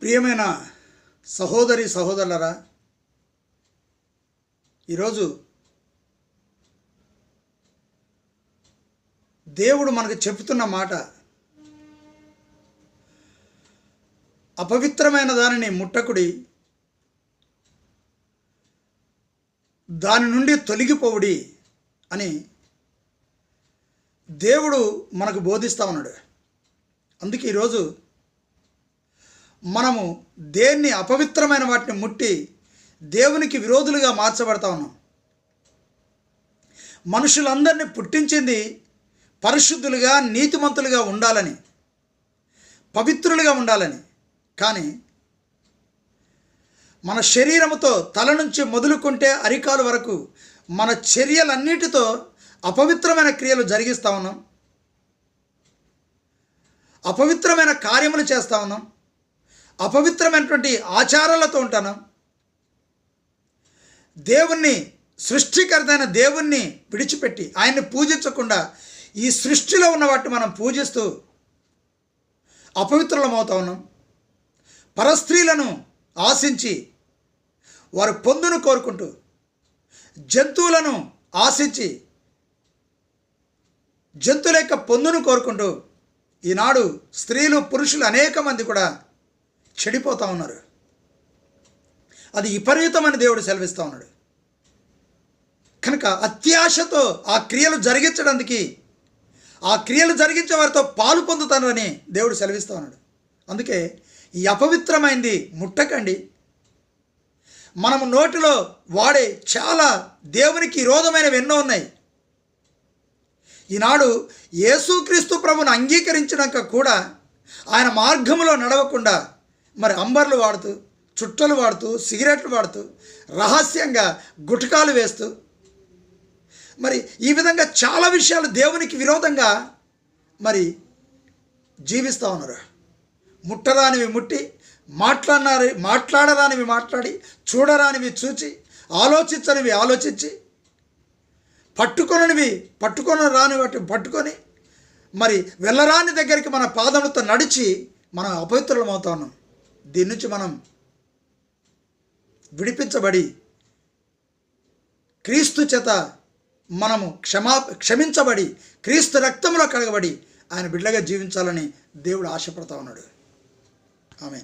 ప్రియమైన సహోదరి సహోదరులరా ఈరోజు దేవుడు మనకు చెబుతున్న మాట అపవిత్రమైన దానిని ముట్టకుడి దాని నుండి తొలగిపోవుడి అని దేవుడు మనకు బోధిస్తా ఉన్నాడు. అందుకే ఈరోజు మనము దేన్ని అపవిత్రమైన వాటిని ముట్టి దేవునికి విరోధులుగా మార్చబడతా ఉన్నాం. మనుషులందరినీ పుట్టించింది పరిశుద్ధులుగా నీతిమంతులుగా ఉండాలని పవిత్రులుగా ఉండాలని. కానీ మన శరీరముతో తల నుంచి మొదలుకుంటే అరికాలు వరకు మన చర్యలన్నిటితో అపవిత్రమైన క్రియలు జరిగిస్తూ ఉన్నాం. అపవిత్రమైన కార్యములు చేస్తూ ఉన్నాం. అపవిత్రమైనటువంటి ఆచారాలతో ఉంటాను. దేవుణ్ణి సృష్టికర్తైన దేవుణ్ణి విడిచిపెట్టి ఆయన్ని పూజించకుండా ఈ సృష్టిలో ఉన్న వాటిని మనం పూజిస్తూ అపవిత్రులమవుతా ఉన్నాం. పరస్త్రీలను ఆశించి వారు పొందును కోరుకుంటూ జంతువులను ఆశించి జంతువుల యొక్క పొందును కోరుకుంటూ ఈనాడు స్త్రీలు పురుషులు అనేక మంది కూడా చెడిపోతూ ఉన్నారు. అది విపరీతమని దేవుడు సెలవిస్తూ ఉన్నాడు. కనుక అత్యాశతో ఆ క్రియలు జరిగించడానికి ఆ క్రియలు జరిగించే వారితో పాలు పొందుతానని దేవుడు సెలవిస్తూ ఉన్నాడు. అందుకే ఈ అపవిత్రమైంది ముట్టకండి. మనము నోటిలో వాడే చాలా దేవునికి విరోధమైనవి ఎన్నో ఉన్నాయి. ఈనాడు యేసుక్రీస్తు ప్రభును అంగీకరించినాక కూడా ఆయన మార్గంలో నడవకుండా మరి అంబర్లు వాడుతూ చుట్టలు వాడుతూ సిగరెట్లు వాడుతూ రహస్యంగా గుటకాలు వేస్తూ మరి ఈ విధంగా చాలా విషయాలు దేవునికి విరోధంగా మరి జీవిస్తూ ఉన్నారు. ముట్టరానివి ముట్టి మాట్లాడినారు మాట్లాడరానివి మాట్లాడి చూడరానివి చూచి ఆలోచించనివి ఆలోచించి పట్టుకొననివి పట్టుకొని రాని వాటిని పట్టుకొని మరి వెళ్ళరాని దగ్గరికి మన పాదములతో నడిచి మనం అపవిత్రులమవుతా ఉన్నాం. దీని నుంచి మనం విడిపించబడి క్రీస్తు చేత మనము క్షమా క్షమించబడి క్రీస్తు రక్తంలో కడగబడి ఆయన బిడ్డగా జీవించాలని దేవుడు ఆశపడతా ఉన్నాడు. ఆమె